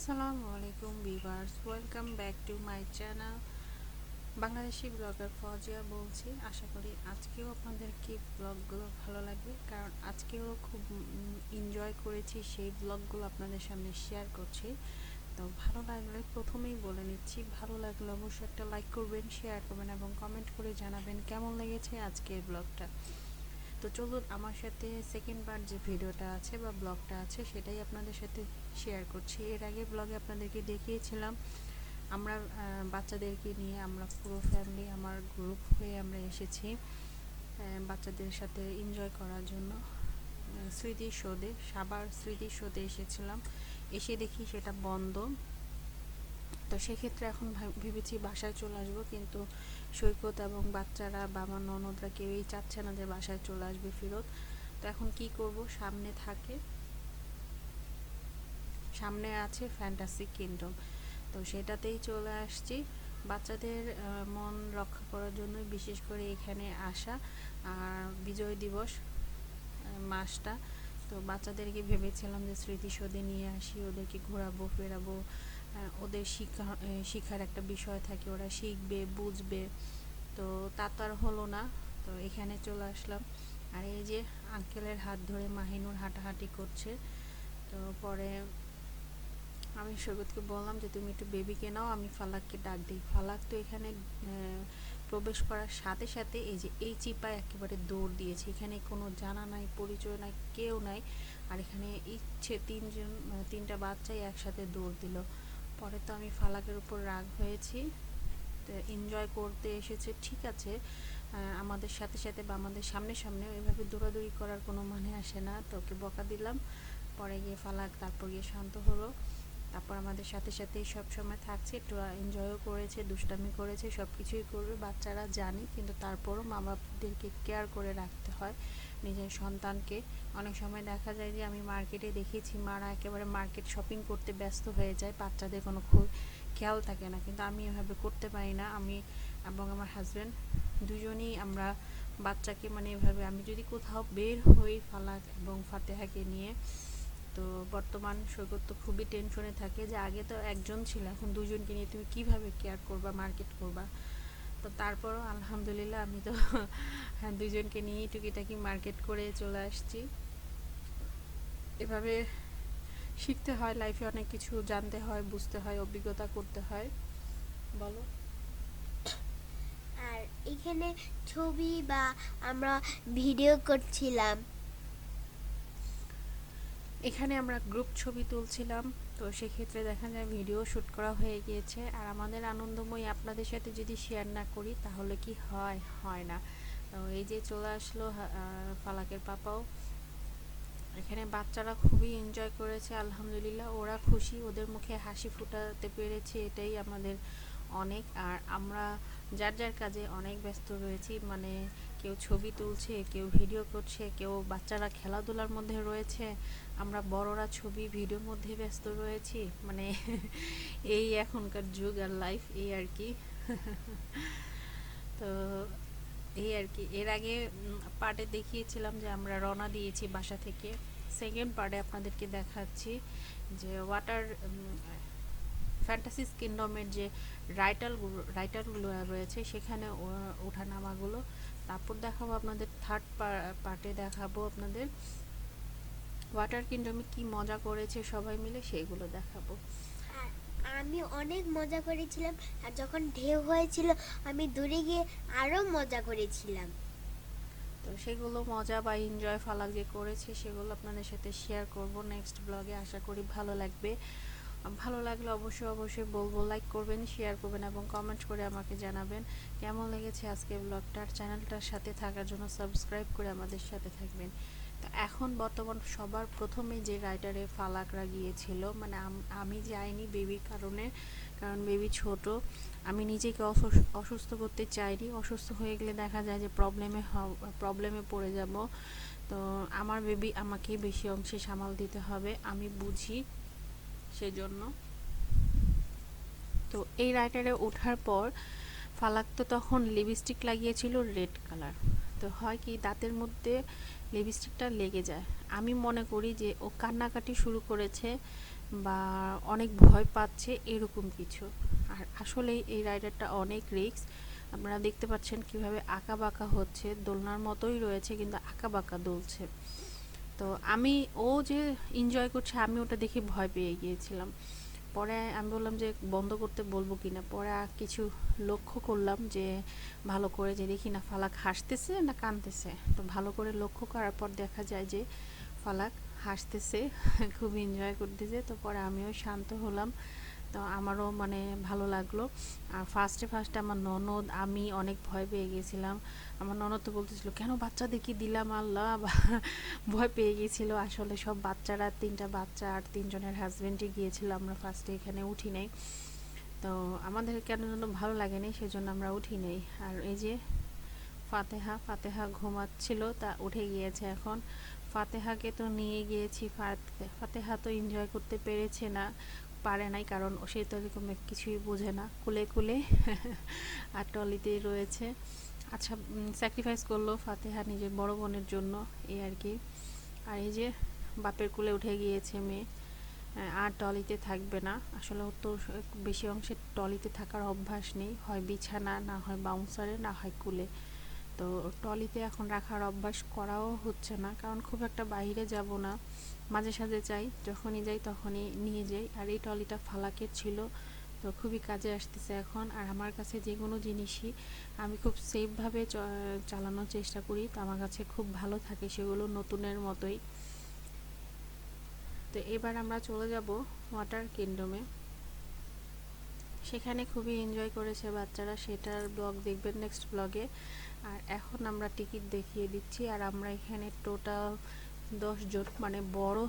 আসসালামু আলাইকুম viewers welcome back to my channel Bangladeshi blogger Fozia বলছি। আশা করি আজকেও আপনাদেরকে ব্লগগুলো ভালো লাগবে, কারণ আজকেও খুব এনজয় করেছি সেই ব্লগগুলো আপনাদের সামনে শেয়ার করছি। তো ভালো লাগলে প্রথমেই বলে নিচ্ছি, ভালো লাগলে অবশ্যই একটা লাইক করবেন শেয়ার করবেন এবং কমেন্ট করে জানাবেন কেমন লেগেছে আজকের ব্লগটা। তো চলুন আমার সাথে সেকেন্ড বার যে ভিডিওটা আছে বা ব্লগটা আছে, সেটাই আপনাদের সাথে শেয়ার করছি। এর আগে ব্লগে আপনাদেরকে দেখিয়েছিলাম, আমরা বাচ্চাদেরকে নিয়ে আমরা পুরো ফ্যামিলি আমার গ্রুপ হয়ে আমরা এসেছি বাচ্চাদের সাথে এনজয় করার জন্য। স্মৃতি শোধে সাবার স্মৃতি শোধে এসেছিলাম। এসে দেখি সেটা বন্ধ। তো সেক্ষেত্রে এখন ভেবেছি বাসায় চলে আসব। কিন্তু সৈকত এবং বাচ্চারা বা আমার ননদরা কেউই চাচ্ছে না যে বাসায় চলে আসবে ফেরত। তো এখন কি করব? সামনে থাকে, সামনে আছে ফ্যান্টাসি কিংডম তো সেটাতেই চলে আসছি। বাচ্চাদের মন রক্ষা করার জন্য বিশেষ করে এখানে আসা আর বিজয় দিবস মাসটা। তো বাচ্চাদেরকে ভেবেছিলাম যে স্মৃতিসৌধে নিয়ে আসি, ওদেরকে ঘোরাবো, ফেরাবো। ওদের শিক্ষা শিক্ষার একটা বিষয় থাকে, ওরা শিখবে, বুঝবে। তো তা তো আর হলো না, তো এখানে চলে আসলাম। আর এই যে আঙ্কেলের হাত ধরে মাহিনুর হাঁটাহাঁটি করছে, তো পরে আমি সৈকতকে বললাম যে, তুমি একটু বেবিকে নাও, আমি ফালাককে ডাক দিই। ফালাক তো এখানে প্রবেশ করার সাথে সাথে এই যে এই চিপায় একেবারে দৌড় দিয়েছে। এখানে কোনো জানা নাই, পরিচয় নাই, কেউ নাই। আর এখানে ইচ্ছে তিনজন তিনটা বাচ্চাই একসাথে দৌড় দিল। পরে তো আমি ফালাকের উপর রাগ হয়েছি। এনজয় করতে এসেছে, ঠিক আছে। আমাদের সাথে সাথে বা আমাদের সামনে সামনে এভাবে দৌড়াদৌড়ি করার কোনো মানে আসে না। তো ওকে বকা দিলাম। পরে গিয়ে ফালাক, তারপর গিয়ে শান্ত হলো। তারপর আমাদের সাথে সাথেই সব সময় থাকছে। একটু এনজয়ও করেছে, দুষ্টামি করেছে সব কিছুই করবে। বাচ্চারা জানে, কিন্তু তারপরও মা বাপদেরকে কেয়ার করে রাখতে হয়। নিজের সন্তানকে। অনেক সময় দেখা যায় যে, আমি মার্কেটে দেখেছি মারা একেবারে মার্কেট শপিং করতে ব্যস্ত হয়ে যায়, বাচ্চাদের কোনো খুব খেয়াল থাকে না। কিন্তু আমি এভাবে করতে পারি না। আমি এবং আমার হাজব্যান্ড দুজনেই আমরা বাচ্চাকে মানে এভাবে, আমি যদি কোথাও বের হই ফালাক এবং ফাতেহাকে নিয়ে, তো বর্তমান সৈকত তো খুবই টেনশনে থাকে যে, আগে তো একজন ছিল, এখন দুজনকে নিয়ে তুমি কীভাবে কেয়ার করবা মার্কেট করবা? তো তারপরও আলহামদুলিল্লাহ আমি তো হ্যাঁ দুজনকে নিয়েই টুকিটাকি মার্কেট করে চলে আসছি। এভাবে শিখতে হয় লাইফে অনেক কিছু জানতে হয় বুঝতে হয় অভিজ্ঞতা করতে হয়। বলো। আর এখানে ছবি বা আমরা ভিডিও করছিলাম। এখানে আমরা গ্রুপ ছবি তুলছিলাম। তো সেক্ষেত্রে দেখা যায় ভিডিও শ্যুট করা হয়ে গিয়েছে। আর আমাদের আনন্দময় আপনাদের সাথে যদি শেয়ার না করি, তাহলে কি হয়? হয় না। তো এই যে চলে আসলো ফালাকের পাপাও। এখানে বাচ্চারা খুবই এনজয় করেছে, আলহামদুলিল্লাহ। ওরা খুশি, ওদের মুখে হাসি ফুটাতে পেরেছে, এটাই আমাদের অনেক। আর আমরা যার যার কাজে অনেক ব্যস্ত রয়েছি। মানে কেউ ছবি তুলছে, কেউ ভিডিও করছে, কেউ বাচ্চারা খেলাধুলার মধ্যে রয়েছে। আমরা বড়রা ছবি ভিডিওর মধ্যে ব্যস্ত রয়েছি। মানে এই এখনকার যুগ আর লাইফ এই আর কি। তো এই আর কি। এর আগে পার্টে দেখিয়েছিলাম যে আমরা রওনা দিয়েছি বাসা থেকে। সেকেন্ড পার্টে আপনাদেরকে দেখাচ্ছি যে ওয়াটার ফ্যান্টাসিস কিংডমের যে রাইটারগুলো রাইটারগুলো রয়েছে, সেখানে ওঠানামাগুলো তারপর দেখাবো আপনাদের থার্ড পার্টে দেখাবো আপনাদের। ওয়াটার কিংডমে কি মজা করেছে সবাই মিলে সেগুলো দেখাবো। আমি অনেক মজা করেছিলাম আর যখন ঢেউ হয়েছিল আমি দূরে গিয়ে আরও মজা করেছিলাম। তো সেগুলো মজা বা এনজয় ফালাক যে করেছে সেগুলো আপনাদের সাথে শেয়ার করব নেক্সট ব্লগে আশা করি ভালো লাগবে। ভালো লাগলে অবশ্যই অবশ্যই বলব লাইক করবেন শেয়ার করবেন এবং কমেন্ট করে আমাকে জানাবেন। কেমন লেগেছে আজকে ব্লগটার চ্যানেলটার সাথে থাকার জন্য সাবস্ক্রাইব করে আমাদের সাথে থাকবেন। তো এখন বর্তমান সবার প্রথমে যে রাইটারে ফালাকরা গিয়েছিল মানে আমি যাইনি বেবির কারণে, কারণ বেবি ছোট। আমি নিজেকে অসুস্থ করতে চাইনি। অসুস্থ হয়ে গেলে দেখা যায় যে প্রবলেমে প্রবলেমে পড়ে যাব। তো আমার বেবি আমাকেই বেশি অংশে সামাল দিতে হবে। আমি বুঝি সেজন্য। তো এই রাইটারে ওঠার পর ফালাক তো তখন লিপস্টিক লাগিয়েছিল রেড কালার তো হয় কি দাঁতের মধ্যে লিপস্টিকটা লেগে যায়। আমি মনে করি যে ও কান্নাকাটি শুরু করেছে বা অনেক ভয় পাচ্ছে এরকম কিছু। আর আসলে এই রাইডারটা অনেক রিস্ক আপনারা দেখতে পাচ্ছেন কীভাবে আঁকা বাঁকা হচ্ছে। দোলনার মতোই রয়েছে কিন্তু আঁকা বাঁকা দুলছে। তো আমি, ও যে এনজয় করছে, আমি ওটা দেখে ভয় পেয়ে গিয়েছিলাম। পরে আমি বললাম যে, বন্ধ করতে বলব কি না? পরে কিছু লক্ষ্য করলাম যে, ভালো করে যে দেখি না, ফালাক হাসতেছে না কানতেছে তো ভালো করে লক্ষ্য করার পর দেখা যায় যে, ফালাক হাসতেছে, খুব এনজয় করতেছে। তো পরে আমিও শান্ত হলাম। তো আমারও মানে ভালো লাগল। আর ফার্স্টে ফার্স্টে আমার ননদ, আমি অনেক ভয় পেয়ে গেছিলাম। আমার ননদ তো বলতেছিল, কেন বাচ্চাদেরকে দিলাম আল্লাহ? ভয় পেয়ে গিয়েছিল আসলে সব বাচ্চারা, তিনটা বাচ্চা আর তিনজনের হাজবেন্ডই গিয়েছিল। আমরা ফার্স্টে এখানে উঠি নাই। তো আমাদের কেন যেন ভালো লাগেনি সেজন্য আমরা উঠি নেই। আর এই যে ফাতেহা ফাতেহা ঘুমাচ্ছিল, তা উঠে গিয়েছে এখন। ফাতেহাকে তো নিয়ে গিয়েছি, ফাতে- ফাতেহা তো এনজয় করতে পেরেছে না। পারে নাই, কারণ সে তো এরকম কিছুই বোঝে না। কুলে কুলে আর টলিতেই রয়েছে। আচ্ছা স্যাক্রিফাইস করল ফাতেহা নিজের বড় বোনের জন্য, এই আর কি। আর এই যে বাপের কুলে উঠে গিয়েছে মেয়ে আর টলিতে থাকবে না। আসলে ওর তো বেশি অংশে টলিতে থাকার অভ্যাস নেই, হয় বিছানা, না হয় বাউন্সারে না হয় কুলে। তো টলিতে এখন রাখার অভ্যাস করাও হচ্ছে না, কারণ খুব একটা বাইরে যাব না। মাঝে সাঝে যাই, যখনই যাই তখনই নিয়ে যাই, আর এই টলিটা ফালাকের ছিল, তো খুবই কাজে আসতেছে এখন। আর আমার কাছে যে কোনো জিনিসই আমি খুব সেফভাবে চালানোর চেষ্টা করি, তো আমার কাছে খুব ভালো থাকে সেগুলো নতুনের মতোই। তো এবার আমরা চলে যাব ওয়াটার কিংডমে সেখানে খুবই এনজয় করেছে বাচ্চারা, সেটার ব্লগ দেখবেন নেক্সট ব্লগে আর এখন আমরা টিকিট দেখিয়ে দিচ্ছি আর আমরা এখানে টোটাল জন মানে বড়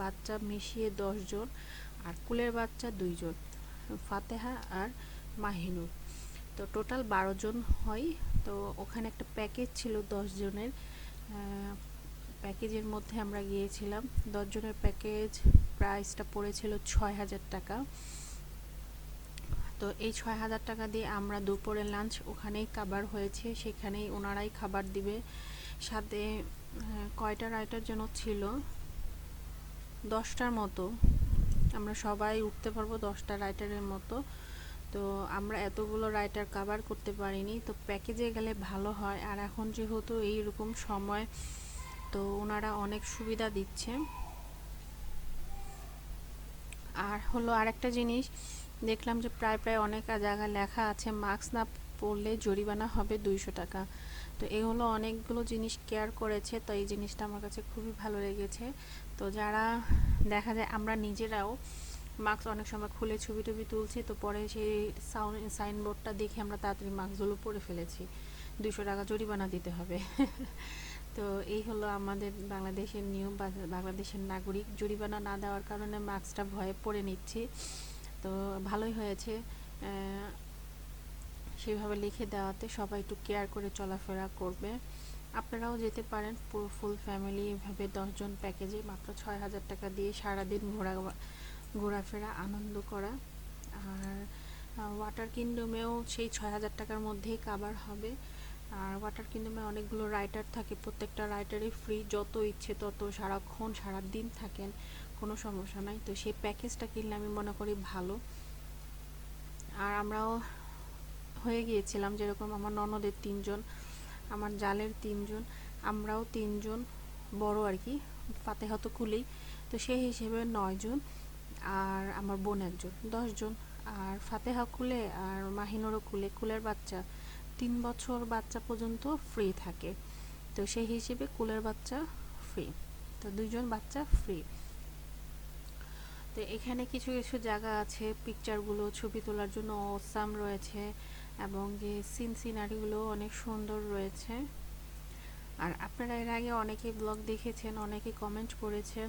বাচ্চা মিশিয়ে জন আর কুলের বাচ্চা দুইজন, ফাতেহা আর মাহিনুর তো টোটাল বারো জন হয়। তো ওখানে একটা প্যাকেজ ছিল দশ জনের প্যাকেজের মধ্যে আমরা গিয়েছিলাম। দশ জনের প্যাকেজ প্রাইসটা পড়েছিল ছয় হাজার টাকা। তো এই ছয় হাজার টাকা দিয়ে আমরা দুপুরে লাঞ্চ ওখানেই কাবার হয়েছে। সেখানেই ওনারাই খাবার দিবে। সাথে কয়টা রাইটার যেন ছিল? দশটার মতো। আমরা সবাই উঠতে পারব দশটা রাইটারের মতো। তো আমরা এতগুলো রাইটার কাভার করতে পারিনি। তো প্যাকেজে গেলে ভালো হয়। আর এখন যেহেতু এইরকম সময়, তো ওনারা অনেক সুবিধা দিচ্ছে। আর হলো আরেকটা জিনিস দেখলাম যে প্রায় প্রায় অনেক জায়গায় লেখা আছে, মাস্ক না পরলে জরিমানা হবে দুইশো টাকা। তো এগুলো অনেকগুলো জিনিস কেয়ার করেছে, তো এই জিনিসটা আমার কাছে খুবই ভালো লেগেছে। তো যারা দেখা যায় আমরা নিজেরাও মাস্ক অনেক সময় খুলে ছবি টবি তুলছি, তো পরে সেই সাউন্ড সাইনবোর্ডটা দেখে আমরা তাড়াতাড়ি মাস্কগুলো পরে ফেলেছি। দুশো টাকা জরিমানা দিতে হবে। তো এই হলো আমাদের বাংলাদেশের নিয়ম বাংলাদেশের নাগরিক জরিমানা না দেওয়ার কারণে মাস্কটা ভয়ে পরে নিচ্ছি। তো ভালোই হয়েছে। সেভাবে লিখে দেওয়াতে সবাই একটু কেয়ার করে চলাফেরা করবে। আপনারাও যেতে পারেন পুরো ফুল ফ্যামিলি এভাবে দশজন প্যাকেজে মাত্র ছয় হাজার টাকা দিয়ে সারাদিন ঘোরা, ঘোরাফেরা আনন্দ করা। আর ওয়াটার কিংডমেও সেই ছয় হাজার টাকার মধ্যেই কাবার হবে। আর ওয়াটার কিংডমে অনেকগুলো রাইটার থাকে, প্রত্যেকটা রাইটারই ফ্রি যত ইচ্ছে তত সারাক্ষণ সারা দিন থাকেন। কোনো সমস্যা নাই। তো সেই প্যাকেজটা কিনলে আমি মনে করি ভালো। আর আমরাও হয়ে গিয়েছিলাম যেরকম আমার ননদের তিনজন, আমার জালের তিনজন, আমরাও তিনজন বড় আর কি ফাতেহা তো খুলেই তো সেই হিসেবে নয়জন আর আমার বোন একজন, দশজন। আর ফাতেহা কুলে আর মাহিনুরও কুলে, কুলের বাচ্চা তিন বছর বাচ্চা পর্যন্ত ফ্রি থাকে। তো সেই হিসেবে কুলের বাচ্চা ফ্রি তো দুইজন বাচ্চা ফ্রি তো এখানে কিছু কিছু জায়গা আছে। পিকচারগুলো ছবি তোলার জন্য অসাম রয়েছে এবং যে সিন সিনারিগুলো অনেক সুন্দর রয়েছে। আর আপনারা এর আগে অনেকেই ব্লগ দেখেছেন অনেকে কমেন্ট করেছেন।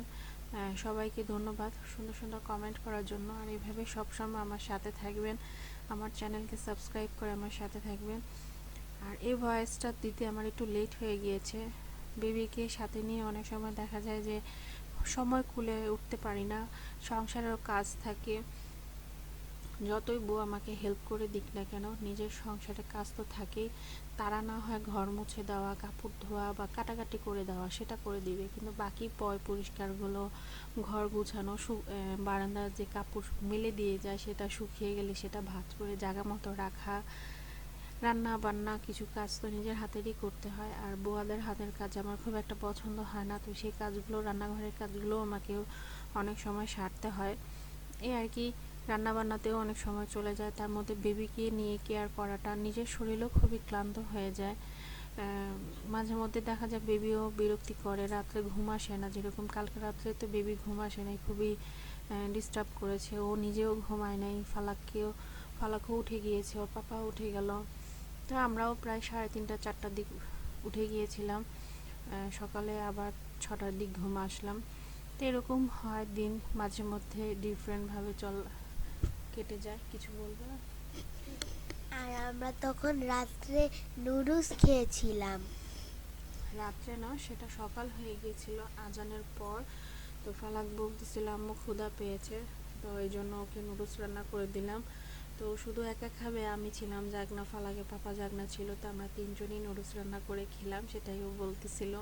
সবাইকে ধন্যবাদ সুন্দর সুন্দর কমেন্ট করার জন্য। আর এইভাবে সবসময় আমার সাথে থাকবেন। আমার চ্যানেলকে সাবস্ক্রাইব করে আমার সাথে থাকবেন। আর এই ভয়েসটা দিতে আমার একটু লেট হয়ে গিয়েছে। বেবিকে সাথে নিয়ে অনেক সময় দেখা যায় যে সময় খুলে উঠতে পারি না, সংসারেরও কাজ থাকে। যতই বউ আমাকে হেল্প করে দিক না কেন, নিজের সংসারে কাজ তো থাকেই। তারা না হয় ঘর মুছে দেওয়া, কাপড় ধোয়া বা কাটাকাটি করে দেওয়া, সেটা করে দিবে। কিন্তু বাকি পয় পরিষ্কারগুলো, ঘর গুছানো বারান্দার যে কাপড় মেলে দিয়ে যায়, সেটা শুকিয়ে গেলে সেটা ভাঁজ করে জায়গা মতো রাখা রান্না বান্না কিছু কাজ তো নিজের হাতেরই করতে হয়। আর বোয়াদের হাতের কাজ আমার খুব একটা পছন্দ হয় না, তো সেই কাজগুলো, রান্নাঘরের কাজগুলো আমাকেও অনেক সময় সারতে হয়। এই আর কি রান্না বান্নাতেও অনেক সময় চলে যায়, তার মধ্যে বেবিকে নিয়ে কেয়ার করাটা নিজের শরীরও খুবই ক্লান্ত হয়ে যায়। মাঝে মধ্যে দেখা যায় বেবিও বিরক্তি করে, রাত্রে ঘুম আসে না, যেরকম কালকে রাত্রে তো বেবি ঘুম আসে নাই, খুবই ডিস্টার্ব করেছে। ও নিজেও ঘুমায় নাই, ফালাককেও, ফালাকও উঠে গিয়েছে, ওর পাপা উঠে গেল। তো আমরাও প্রায় সাড়ে তিনটা চারটার দিক উঠে গিয়েছিলাম। সকালে আবার ছটার দিক ঘুম আসলাম। তো এরকম হয় দিন মাঝে মধ্যে ডিফারেন্টভাবে চল কেটে যায়। কিছু বলব না? আর আমরা তখন রাত্রে নুডলস খেয়েছিলাম। রাত্রে না সেটা সকাল হয়ে গিয়েছিল আজানের পর তো ফালাক বলতেছিল আম্মু ক্ষুধা পেয়েছে তো ওই জন্য ওকে নুডলস রান্না করে দিলাম। তো শুধু একা খাবে, আমি ছিলাম জাগনা, ফালাকে পাপা জাগনা ছিল, তো আমরা তিনজনই নুডলস রান্না করে খেলাম, সেটাই ও বলতেছিল।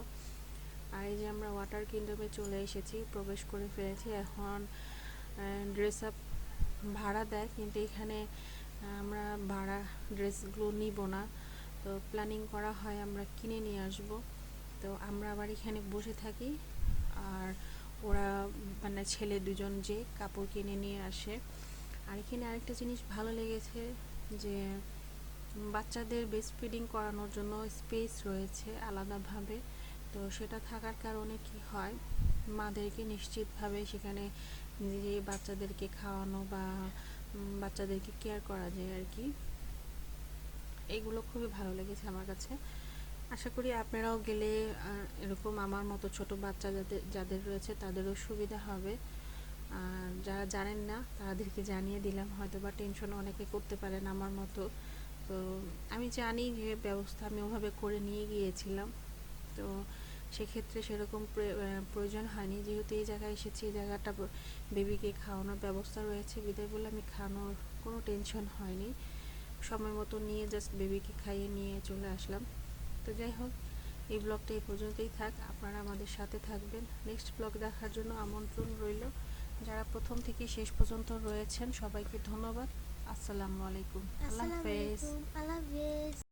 আর এই যে আমরা ওয়াটার কিংডমে চলে এসেছি, প্রবেশ করে ফেলেছি এখন ড্রেস আপ ভাড়া দেয়, কিন্তু এখানে আমরা ভাড়া ড্রেসগুলো নিব না। তো প্ল্যানিং করা হয়, আমরা কিনে নিয়ে আসব। তো আমরা আবার এখানে বসে থাকি, আর ওরা মানে ছেলে দুজন যে কাপড় কিনে নিয়ে আসে। আর এখানে আরেকটা জিনিস ভালো লেগেছে যে বাচ্চাদের বেস্ট ফিডিং করানোর জন্য স্পেস রয়েছে আলাদাভাবে। তো সেটা থাকার কারণে কি হয়, মাদেরকে নিশ্চিতভাবে সেখানে নিজে বাচ্চাদেরকে খাওয়ানো বা বাচ্চাদেরকে কেয়ার করা যায় আর কি। এগুলো খুবই ভালো লেগেছে আমার কাছে। আশা করি আপনারাও গেলে এরকম আমার মতো ছোট বাচ্চা যাদের যাদের রয়েছে তাদেরও সুবিধা হবে। আর যারা জানেন না, তাদেরকে জানিয়ে দিলাম। হয়তো বা টেনশন অনেকে করতে পারেন আমার মতো। তো আমি জানি যে ব্যবস্থা আমি ওভাবে করে নিয়ে গিয়েছিলাম। তো সেক্ষেত্রে সেরকম প্রয়োজন হয়নি। যেহেতু এই জায়গায় এসেছি, এই জায়গাটা বেবিকে খাওয়ানোর ব্যবস্থা রয়েছে। বিদায় বলে আমি খাওয়ানোর কোনো টেনশন হয়নি। সময় মতো নিয়ে জাস্ট বেবিকে খাইয়ে নিয়ে চলে আসলাম। তো যাই হোক, এই ব্লগটা এই পর্যন্তই থাক। আপনারা আমাদের সাথে থাকবেন। নেক্সট ব্লগ দেখার জন্য আমন্ত্রণ রইল। যারা প্রথম থেকে শেষ পর্যন্ত রয়েছেন সবাইকে ধন্যবাদ। আসসালামু আলাইকুম। আল্লাহ হাফেজ। আল্লাহ হাফেজ।